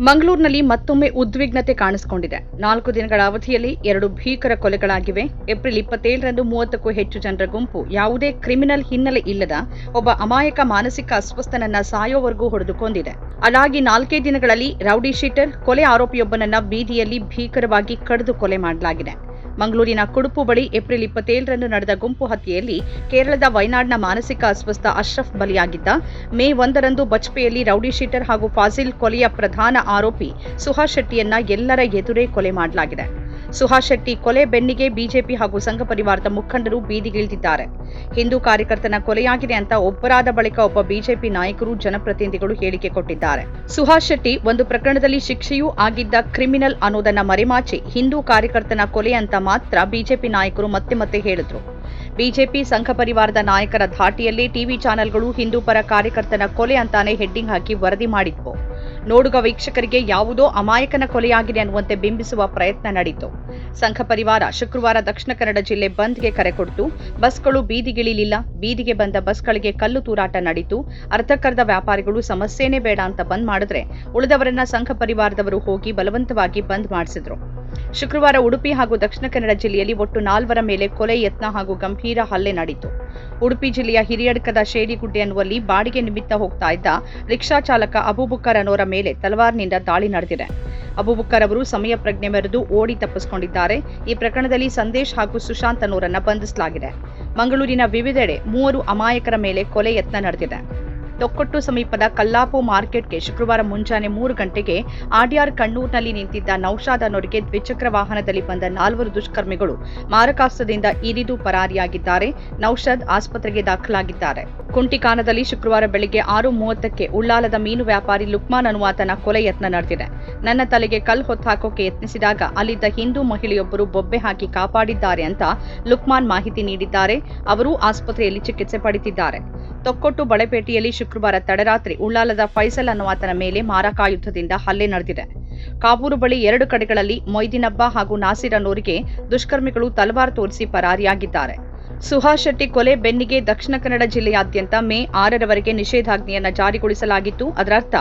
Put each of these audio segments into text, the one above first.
ಮಂಗಳೂರಿನಲ್ಲಿ ಮತ್ತೊಮ್ಮೆ ಉದ್ವಿಗ್ನತೆ ಕಾಣಿಸಿಕೊಂಡಿದೆ. ನಾಲ್ಕು ದಿನಗಳ ಅವಧಿಯಲ್ಲಿ ಎರಡು ಭೀಕರ ಕೊಲೆಗಳಾಗಿವೆ. ಏಪ್ರಿಲ್ ಇಪ್ಪತ್ತೇಳರಂದು ಮೂವತ್ತಕ್ಕೂ ಹೆಚ್ಚು ಜನರ ಗುಂಪು ಯಾವುದೇ ಕ್ರಿಮಿನಲ್ ಹಿನ್ನೆಲೆ ಇಲ್ಲದ ಒಬ್ಬ ಅಮಾಯಕ ಮಾನಸಿಕ ಅಸ್ವಸ್ಥನನ್ನ ಸಾಯೋವರೆಗೂ ಹೊಡೆದುಕೊಂಡಿದೆ. ಅದಾಗಿ ನಾಲ್ಕೇ ದಿನಗಳಲ್ಲಿ ರೌಡಿ ಶೀಟರ್, ಕೊಲೆ ಆರೋಪಿಯೊಬ್ಬನನ್ನ ಬೀದಿಯಲ್ಲಿ ಭೀಕರವಾಗಿ ಕಡಿದು ಕೊಲೆ ಮಾಡಲಾಗಿದೆ. ಮಂಗಳೂರಿನ ಕುಡುಪು ಬಳಿ ಏಪ್ರಿಲ್ ಇಪ್ಪತ್ತೇಳರಂದು ನಡೆದ ಗುಂಪು ಹತ್ಯೆಯಲ್ಲಿ ಕೇರಳದ ವಯನಾಡ್ನ ಮಾನಸಿಕ ಅಸ್ವಸ್ಥ ಅಶ್ರಫ್ ಬಲಿಯಾಗಿದ್ದ. ಮೇ ಒಂದರಂದು ಬಜ್ಪೆಯಲ್ಲಿ ರೌಡಿ ಶೀಟರ್ ಹಾಗೂ ಫಾಜಿಲ್ ಕೊಲೆಯ ಪ್ರಧಾನ ಆರೋಪಿ ಸುಹಾಸ್ ಶೆಟ್ಟಿಯನ್ನ ಎಲ್ಲರ ಎದುರೇ ಕೊಲೆ ಮಾಡಲಾಗಿದೆ. ಸುಹಾಸ್ ಶೆಟ್ಟಿ ಕೊಲೆ, ಬೆನ್ನಿಗೆ ಬಿಜೆಪಿ ಹಾಗೂ ಸಂಘ ಪರಿವಾರದ ಮುಖಂಡರು ಬೀದಿಗಿಳಿದಿದ್ದಾರೆ ಹಿಂದೂ ಕಾರ್ಯಕರ್ತನ ಕೊಲೆಯಾಗಿದೆ ಅಂತ ಒಬ್ಬರಾದ ಬಳಿಕ ಒಬ್ಬ ಬಿಜೆಪಿ ನಾಯಕರು ಜನಪ್ರತಿನಿಧಿಗಳು ಹೇಳಿಕೆ ಕೊಟ್ಟಿದ್ದಾರೆ. ಸುಹಾಸ್ ಶೆಟ್ಟಿ ಒಂದು ಪ್ರಕರಣದಲ್ಲಿ ಶಿಕ್ಷೆಯೂ ಆಗಿದ್ದ ಕ್ರಿಮಿನಲ್ ಅನ್ನೋದನ್ನ ಮರೆಮಾಚಿ ಹಿಂದೂ ಕಾರ್ಯಕರ್ತನ ಕೊಲೆ ಅಂತ ಮಾತ್ರ ಬಿಜೆಪಿ ನಾಯಕರು ಮತ್ತೆ ಮತ್ತೆ ಹೇಳಿದ್ರು. ಬಿಜೆಪಿ ಸಂಘ ಪರಿವಾರದ ನಾಯಕರ ಧಾಟಿಯಲ್ಲಿ ಟಿವಿ ಚಾನೆಲ್ಗಳು ಹಿಂದೂ ಪರ ಕಾರ್ಯಕರ್ತನ ಕೊಲೆ ಅಂತಾನೆ ಹೆಡ್ಡಿಂಗ್ ಹಾಕಿ ವರದಿ ಮಾಡಿದ್ವು. ನೋಡುಗ ವೀಕ್ಷಕರಿಗೆ ಯಾವುದೋ ಅಮಾಯಕನ ಕೊಲೆಯಾಗಿದೆ ಅನ್ನುವಂತೆ ಬಿಂಬಿಸುವ ಪ್ರಯತ್ನ ನಡೆಯಿತು ಸಂಘ ಪರಿವಾರ ಶುಕ್ರವಾರ ದಕ್ಷಿಣ ಕನ್ನಡ ಜಿಲ್ಲೆ ಬಂದ್ಗೆ ಕರೆ ಕೊಟ್ಟು ಬಸ್ಗಳು ಬೀದಿಗಿಳಿಲಿಲ್ಲ. ಬೀದಿಗೆ ಬಂದ ಬಸ್ಗಳಿಗೆ ಕಲ್ಲು ತೂರಾಟ ನಡೀತು. ಅರ್ಧಕ್ಕರ್ಧ ವ್ಯಾಪಾರಿಗಳು ಸಮಸ್ಯೆನೇ ಬೇಡ ಅಂತ ಬಂದ್ ಮಾಡಿದ್ರೆ ಉಳಿದವರನ್ನ ಸಂಘ ಪರಿವಾರದವರು ಹೋಗಿ ಬಲವಂತವಾಗಿ ಬಂದ್ ಮಾಡಿಸಿದ್ರು. ಶುಕ್ರವಾರ ಉಡುಪಿ ಹಾಗೂ ದಕ್ಷಿಣ ಕನ್ನಡ ಜಿಲ್ಲೆಯಲ್ಲಿ ಒಟ್ಟು ನಾಲ್ವರ ಮೇಲೆ ಕೊಲೆ ಯತ್ನ ಹಾಗೂ ಗಂಭೀರ ಹಲ್ಲೆ ನಡೆಯಿತು. ಉಡುಪಿ ಜಿಲ್ಲೆಯ ಹಿರಿಯಡ್ಕದ ಶೇಡಿಗುಡ್ಡೆ ಅನ್ನುವಲ್ಲಿ ಬಾಡಿಗೆ ನಿಮಿತ್ತ ಹೋಗ್ತಾ ಇದ್ದ ರಿಕ್ಷಾ ಚಾಲಕ ಅಬೂಬುಕ್ಕರ್ ಅನ್ನೋರ ಮೇಲೆ ತಲವಾರ್ನಿಂದ ದಾಳಿ ನಡೆದಿದೆ. ಅಬೂಬುಕ್ಕರ್ ಅವರು ಸಮಯ ಪ್ರಜ್ಞೆ ಮೆರೆದು ಓಡಿ ತಪ್ಪಿಸಿಕೊಂಡಿದ್ದಾರೆ. ಈ ಪ್ರಕರಣದಲ್ಲಿ ಸಂದೇಶ್ ಹಾಗೂ ಸುಶಾಂತ್ ಅನ್ನೋರನ್ನ ಬಂಧಿಸಲಾಗಿದೆ. ಮಂಗಳೂರಿನ ವಿವಿಧೆಡೆ ಮೂವರು ಅಮಾಯಕರ ಮೇಲೆ ಕೊಲೆ ಯತ್ನ ನಡೆದಿದೆ. ತೊಕ್ಕೊಟ್ಟು ಸಮೀಪದ ಕಲ್ಲಾಪು ಮಾರ್ಕೆಟ್ಗೆ ಶುಕ್ರವಾರ ಮುಂಜಾನೆ ಮೂರು ಗಂಟೆಗೆ ಆಡ್ಯಾರ್ ಕಣ್ಣೂರಿನಲ್ಲಿ ನಿಂತಿದ್ದ ನೌಶಾದ್ ಅನ್ನೋರಿಗೆ ದ್ವಿಚಕ್ರ ವಾಹನದಲ್ಲಿ ಬಂದ ನಾಲ್ವರು ದುಷ್ಕರ್ಮಿಗಳು ಮಾರಕಾಸ್ತ್ರದಿಂದ ಇರಿದು ಪರಾರಿಯಾಗಿದ್ದಾರೆ. ನೌಷಾದ್ ಆಸ್ಪತ್ರೆಗೆ ದಾಖಲಾಗಿದ್ದಾರೆ. ಕುಂಟಿಕಾನದಲ್ಲಿ ಶುಕ್ರವಾರ ಬೆಳಿಗ್ಗೆ ಆರು ಮೂವತ್ತಕ್ಕೆ ಉಳ್ಳಾಲದ ಮೀನು ವ್ಯಾಪಾರಿ ಲುಕ್ಮಾನ್ ಅನುವಾತನ ಕೊಲೆ ಯತ್ನ ನಡೆದಿದೆ. ನನ್ನ ತಲೆಗೆ ಕಲ್ಲು ಹೊತ್ತಾಕೋಕೆ ಯತ್ನಿಸಿದಾಗ ಅಲ್ಲಿದ್ದ ಹಿಂದೂ ಮಹಿಳೆಯೊಬ್ಬರು ಬೊಬ್ಬೆ ಹಾಕಿ ಕಾಪಾಡಿದ್ದಾರೆ ಅಂತ ಲುಕ್ಮಾನ್ ಮಾಹಿತಿ ನೀಡಿದ್ದಾರೆ. ಅವರು ಆಸ್ಪತ್ರೆಯಲ್ಲಿ ಚಿಕಿತ್ಸೆ ಪಡೆದಿದ್ದಾರೆ. ತೊಕ್ಕೊಟ್ಟು ಬಳೆಪೇಟೆಯಲ್ಲಿ ಶುಕ್ರವಾರ ತಡರಾತ್ರಿ ಉಳ್ಳಾಲದ ಫೈಸಲ್ ಅನ್ನುವಾತನ ಮೇಲೆ ಮಾರಕಾಯುದ್ಧದಿಂದ ಹಲ್ಲೆ ನಡೆದಿದೆ. ಕಾಬೂರು ಬಳಿ ಎರಡು ಕಡೆಗಳಲ್ಲಿ ಮೊಯ್ದಿನಬ್ಬ ಹಾಗೂ ನಾಸಿರನೂರಿಗೆ ದುಷ್ಕರ್ಮಿಗಳು ತಲವಾರು ತೋರಿಸಿ ಪರಾರಿಯಾಗಿದ್ದಾರೆ. ಸುಹಾಸ್ ಶೆಟ್ಟಿ ಕೊಲೆ ಬೆನ್ನಿಗೆ ದಕ್ಷಿಣ ಕನ್ನಡ ಜಿಲ್ಲೆಯಾದ್ಯಂತ ಮೇ ಆರರವರೆಗೆ ನಿಷೇಧಾಜ್ಞೆಯನ್ನು ಜಾರಿಗೊಳಿಸಲಾಗಿತ್ತು. ಅದರರ್ಥ,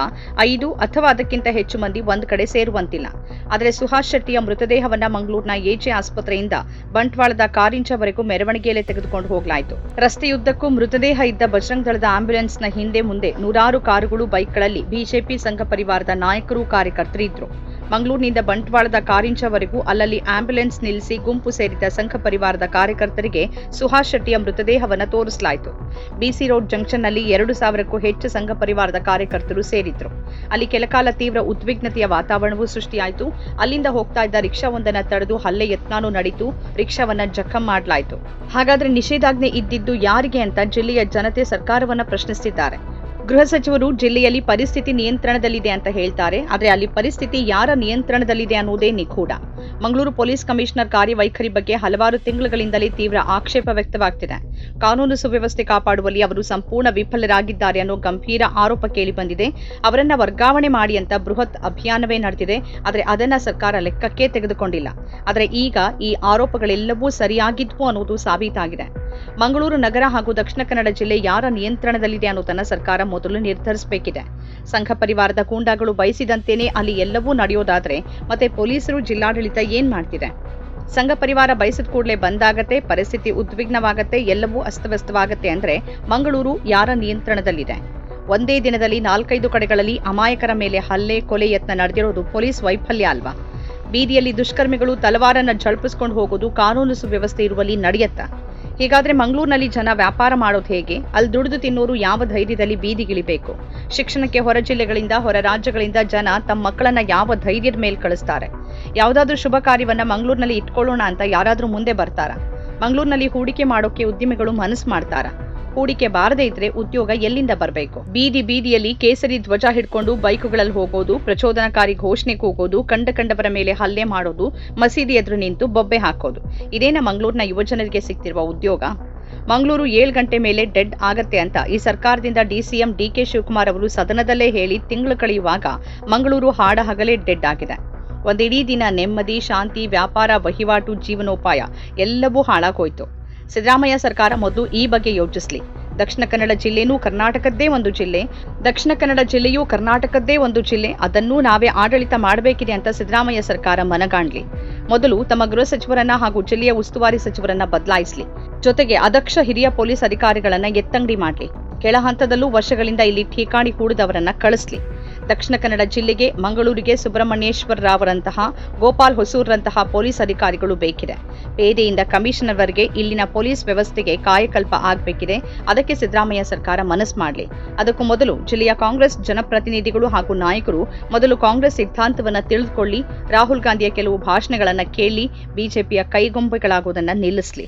ಐದು ಅಥವಾ ಅದಕ್ಕಿಂತ ಹೆಚ್ಚು ಮಂದಿ ಒಂದು ಕಡೆ ಸೇರುವಂತಿಲ್ಲ. ಆದರೆ ಸುಹಾಸ್ ಶೆಟ್ಟಿಯ ಮೃತದೇಹವನ್ನ ಮಂಗಳೂರಿನ ಎಜೆ ಆಸ್ಪತ್ರೆಯಿಂದ ಬಂಟ್ವಾಳದ ಕಾರಿಂಚವರೆಗೂ ಮೆರವಣಿಗೆಯಲ್ಲೇ ತೆಗೆದುಕೊಂಡು ಹೋಗಲಾಯಿತು. ರಸ್ತೆಯುದ್ದಕ್ಕೂ ಮೃತದೇಹ ಇದ್ದ ಬಜರಂಗ್ ದಳದ ಆಂಬ್ಯುಲೆನ್ಸ್ನ ಹಿಂದೆ ಮುಂದೆ ನೂರಾರು ಕಾರುಗಳು ಬೈಕ್ಗಳಲ್ಲಿ ಬಿಜೆಪಿ ಸಂಘ ಪರಿವಾರದ ನಾಯಕರು ಕಾರ್ಯಕರ್ತರು ಇದ್ರು ಮಂಗಳೂರಿನಿಂದ ಬಂಟ್ವಾಳದ ಕಾರಿಂಚವರೆಗೂ ಅಲ್ಲಲ್ಲಿ ಆಂಬ್ಯುಲೆನ್ಸ್ ನಿಲ್ಲಿಸಿ ಗುಂಪು ಸೇರಿದ ಸಂಘ ಪರಿವಾರದ ಕಾರ್ಯಕರ್ತರಿಗೆ ಸುಹಾಸ್ ಶೆಟ್ಟಿಯ ಮೃತದೇಹವನ್ನು ತೋರಿಸಲಾಯಿತು. ಬಿಸಿ ರೋಡ್ ಜಂಕ್ಷನ್ನಲ್ಲಿ ಎರಡು ಸಾವಿರಕ್ಕೂ ಹೆಚ್ಚು ಸಂಘ ಪರಿವಾರದ ಕಾರ್ಯಕರ್ತರು ಸೇರಿದ್ರು. ಅಲ್ಲಿ ಕೆಲಕಾಲ ತೀವ್ರ ಉದ್ವಿಗ್ನತೆಯ ವಾತಾವರಣವೂ ಸೃಷ್ಟಿಯಾಯಿತು. ಅಲ್ಲಿಂದ ಹೋಗ್ತಾ ಇದ್ದ ರಿಕ್ಷಾವೊಂದನ್ನು ತಡೆದು ಹಲ್ಲೆ ಯತ್ನಾನೂ ನಡೆಯಿತು ರಿಕ್ಷಾವನ್ನ ಜಖಂ ಮಾಡಲಾಯಿತು. ಹಾಗಾದ್ರೆ ನಿಷೇಧಾಜ್ಞೆ ಇದ್ದಿದ್ದು ಯಾರಿಗೆ ಅಂತ ಜಿಲ್ಲೆಯ ಜನತೆ ಸರ್ಕಾರವನ್ನ ಪ್ರಶ್ನಿಸಿದ್ದಾರೆ ಗೃಹ ಸಚಿವರು ಜಿಲ್ಲೆಯಲ್ಲಿ ಪರಿಸ್ಥಿತಿ ನಿಯಂತ್ರಣದಲ್ಲಿದೆ ಅಂತ ಹೇಳ್ತಾರೆ. ಆದರೆ ಅಲ್ಲಿ ಪರಿಸ್ಥಿತಿ ಯಾರ ನಿಯಂತ್ರಣದಲ್ಲಿದೆ ಅನ್ನೋದೇ ನಿಗೂಢ ಮಂಗಳೂರು ಪೊಲೀಸ್ ಕಮಿಷನರ್ ಕಾರ್ಯವೈಖರಿ ಬಗ್ಗೆ ಹಲವಾರು ತಿಂಗಳುಗಳಿಂದಲೇ ತೀವ್ರ ಆಕ್ಷೇಪ ವ್ಯಕ್ತವಾಗ್ತಿದೆ. ಕಾನೂನು ಸುವ್ಯವಸ್ಥೆ ಕಾಪಾಡುವಲ್ಲಿ ಅವರು ಸಂಪೂರ್ಣ ವಿಫಲರಾಗಿದ್ದಾರೆ ಅನ್ನೋ ಗಂಭೀರ ಆರೋಪ ಕೇಳಿ ಬಂದಿದೆ. ಅವರನ್ನ ವರ್ಗಾವಣೆ ಮಾಡಿ ಅಂತ ಬೃಹತ್ ಅಭಿಯಾನವೇ ನಡೆದಿದೆ. ಆದರೆ ಅದನ್ನ ಸರ್ಕಾರ ಲೆಕ್ಕಕ್ಕೆ ತೆಗೆದುಕೊಂಡಿಲ್ಲ. ಆದರೆ ಈಗ ಈ ಆರೋಪಗಳೆಲ್ಲವೂ ಸರಿಯಾಗಿದ್ವು ಅನ್ನೋದು ಸಾಬೀತಾಗಿದೆ. ಮಂಗಳೂರು ನಗರ ಹಾಗೂ ದಕ್ಷಿಣ ಕನ್ನಡ ಜಿಲ್ಲೆ ಯಾರ ನಿಯಂತ್ರಣದಲ್ಲಿದೆ ಅನ್ನೋದನ್ನ ಸರ್ಕಾರ ಮೊದಲು ನಿರ್ಧರಿಸಬೇಕಿದೆ. ಸಂಘ ಪರಿವಾರದ ಗೂಂಡಾಗಳು ಬಯಸಿದಂತೇನೆ ಅಲ್ಲಿ ಎಲ್ಲವೂ ನಡೆಯೋದಾದ್ರೆ ಮತ್ತೆ ಪೊಲೀಸರು ಜಿಲ್ಲಾಡಳಿತ ಏನ್ ಮಾಡ್ತಿದೆ? ಸಂಘ ಪರಿವಾರ ಬಯಸಿದ ಕೂಡಲೇ ಬಂದಾಗತ್ತೆ, ಪರಿಸ್ಥಿತಿ ಉದ್ವಿಗ್ನವಾಗತ್ತೆ, ಎಲ್ಲವೂ ಅಸ್ತವ್ಯಸ್ತವಾಗತ್ತೆ ಅಂದ್ರೆ ಮಂಗಳೂರು ಯಾರ ನಿಯಂತ್ರಣದಲ್ಲಿದೆ? ಒಂದೇ ದಿನದಲ್ಲಿ ನಾಲ್ಕೈದು ಕಡೆಗಳಲ್ಲಿ ಅಮಾಯಕರ ಮೇಲೆ ಹಲ್ಲೆ, ಕೊಲೆ ಯತ್ನ ನಡೆದಿರೋದು ಪೊಲೀಸ್ ವೈಫಲ್ಯ ಅಲ್ವಾ? ಬೀದಿಯಲ್ಲಿ ದುಷ್ಕರ್ಮಿಗಳು ತಲವಾರನ್ನ ಝಳಪಿಸ್ಕೊಂಡು ಹೋಗೋದು ಕಾನೂನು ಸುವ್ಯವಸ್ಥೆ ಇರುವಲ್ಲಿ ನಡೆಯತ್ತಾ? ಹೀಗಾದ್ರೆ ಮಂಗಳೂರಿನಲ್ಲಿ ಜನ ವ್ಯಾಪಾರ ಮಾಡೋದು ಹೇಗೆ? ಅಲ್ಲಿ ದುಡಿದು ತಿನ್ನೋರು ಯಾವ ಧೈರ್ಯದಲ್ಲಿ ಬೀದಿಗಿಳಿಬೇಕು? ಶಿಕ್ಷಣಕ್ಕೆ ಹೊರ ಜಿಲ್ಲೆಗಳಿಂದ, ಹೊರ ರಾಜ್ಯಗಳಿಂದ ಜನ ತಮ್ಮ ಮಕ್ಕಳನ್ನ ಯಾವ ಧೈರ್ಯದ ಮೇಲೆ ಕಳಿಸ್ತಾರೆ? ಯಾವುದಾದ್ರೂ ಶುಭ ಕಾರ್ಯವನ್ನ ಮಂಗಳೂರಿನಲ್ಲಿ ಇಟ್ಕೊಳ್ಳೋಣ ಅಂತ ಯಾರಾದ್ರೂ ಮುಂದೆ ಬರ್ತಾರ? ಮಂಗಳೂರಿನಲ್ಲಿ ಹೂಡಿಕೆ ಮಾಡೋಕೆ ಉದ್ದಿಮೆಗಳು ಮನಸ್ಸು ಮಾಡ್ತಾರಾ? ಹೂಡಿಕೆ ಬಾರದೇ ಇದ್ರೆ ಉದ್ಯೋಗ ಎಲ್ಲಿಂದ ಬರಬೇಕು? ಬೀದಿ ಬೀದಿಯಲ್ಲಿ ಕೇಸರಿ ಧ್ವಜ ಹಿಡ್ಕೊಂಡು ಬೈಕುಗಳಲ್ಲಿ ಹೋಗೋದು, ಪ್ರಚೋದನಕಾರಿ ಘೋಷಣೆ ಕೂಗೋದು, ಕಂಡ ಕಂಡವರ ಮೇಲೆ ಹಲ್ಲೆ ಮಾಡೋದು, ಮಸೀದಿ ಎದುರು ನಿಂತು ಬೊಬ್ಬೆ ಹಾಕೋದು. ಇದೇನ ಮಂಗಳೂರಿನ ಯುವಜನರಿಗೆ ಸಿಗ್ತಿರುವ ಉದ್ಯೋಗ? ಮಂಗಳೂರು ಏಳು ಗಂಟೆ ಮೇಲೆ ಡೆಡ್ ಆಗತ್ತೆ ಅಂತ ಈ ಸರ್ಕಾರದಿಂದ ಡಿಸಿಎಂ ಡಿಕೆ ಶಿವಕುಮಾರ್ ಅವರು ಸದನದಲ್ಲೇ ಹೇಳಿ ತಿಂಗಳು ಕಳೆಯುವಾಗ ಮಂಗಳೂರು ಹಾಡ ಹಗಲೇ ಡೆಡ್ ಆಗಿದೆ. ಒಂದಿಡೀ ದಿನ ನೆಮ್ಮದಿ, ಶಾಂತಿ, ವ್ಯಾಪಾರ, ವಹಿವಾಟು, ಜೀವನೋಪಾಯ ಎಲ್ಲವೂ ಹಾಳಾಗೋಯ್ತು. ಸಿದ್ದರಾಮಯ್ಯ ಸರ್ಕಾರ ಮೊದಲು ಈ ಬಗ್ಗೆ ಯೋಚಿಸಲಿ. ದಕ್ಷಿಣ ಕನ್ನಡ ಜಿಲ್ಲೆನೂ ಕರ್ನಾಟಕದ್ದೇ ಒಂದು ಜಿಲ್ಲೆ. ದಕ್ಷಿಣ ಕನ್ನಡ ಜಿಲ್ಲೆಯೂ ಕರ್ನಾಟಕದ್ದೇ ಒಂದು ಜಿಲ್ಲೆ. ಅದನ್ನೂ ನಾವೇ ಆಡಳಿತ ಮಾಡಬೇಕಿದೆ ಅಂತ ಸಿದ್ದರಾಮಯ್ಯ ಸರ್ಕಾರ ಮನಗಾಣ್ಲಿ. ಮೊದಲು ತಮ್ಮ ಗೃಹ ಸಚಿವರನ್ನ ಹಾಗೂ ಜಿಲ್ಲೆಯ ಉಸ್ತುವಾರಿ ಸಚಿವರನ್ನ ಬದಲಾಯಿಸಲಿ. ಜೊತೆಗೆ ಅದಕ್ಷ ಹಿರಿಯ ಪೊಲೀಸ್ ಅಧಿಕಾರಿಗಳನ್ನ ಎತ್ತಂಗಡಿ ಮಾಡಲಿ. ಕೆಳ ಹಂತದಲ್ಲೂ ವರ್ಷಗಳಿಂದ ಇಲ್ಲಿ ಠೀಕಾಣಿ ಹೂಡಿದವರನ್ನ ಕಳಿಸ್ಲಿ. ದಕ್ಷಿಣ ಕನ್ನಡ ಜಿಲ್ಲೆಗೆ ಮಂಗಳೂರಿಗೆ ಸುಬ್ರಹ್ಮಣ್ಯೇಶ್ವರ ರಾವ್ರಂತಹ, ಗೋಪಾಲ್ ಹೊಸೂರ್ರಂತಹ ಪೊಲೀಸ್ ಅಧಿಕಾರಿಗಳು ಬೇಕಿದೆ. ಪೇದೆಯಿಂದ ಕಮಿಷನರ್ವರೆಗೆ ಇಲ್ಲಿನ ಪೊಲೀಸ್ ವ್ಯವಸ್ಥೆಗೆ ಕಾಯಕಲ್ಪ ಆಗಬೇಕಿದೆ. ಅದಕ್ಕೆ ಸಿದ್ದರಾಮಯ್ಯ ಸರ್ಕಾರ ಮನಸ್ಸು ಮಾಡಲಿ. ಅದಕ್ಕೂ ಮೊದಲು ಜಿಲ್ಲೆಯ ಕಾಂಗ್ರೆಸ್ ಜನಪ್ರತಿನಿಧಿಗಳು ಹಾಗೂ ನಾಯಕರು ಮೊದಲು ಕಾಂಗ್ರೆಸ್ ಸಿದ್ಧಾಂತವನ್ನು ತಿಳಿದುಕೊಳ್ಳಿ. ರಾಹುಲ್ ಗಾಂಧಿಯ ಕೆಲವು ಭಾಷಣಗಳನ್ನು ಕೇಳಿ, ಬಿಜೆಪಿಯ ಕೈಗೊಂಬೆಗಳಾಗುವುದನ್ನು ನಿಲ್ಲಿಸಲಿ.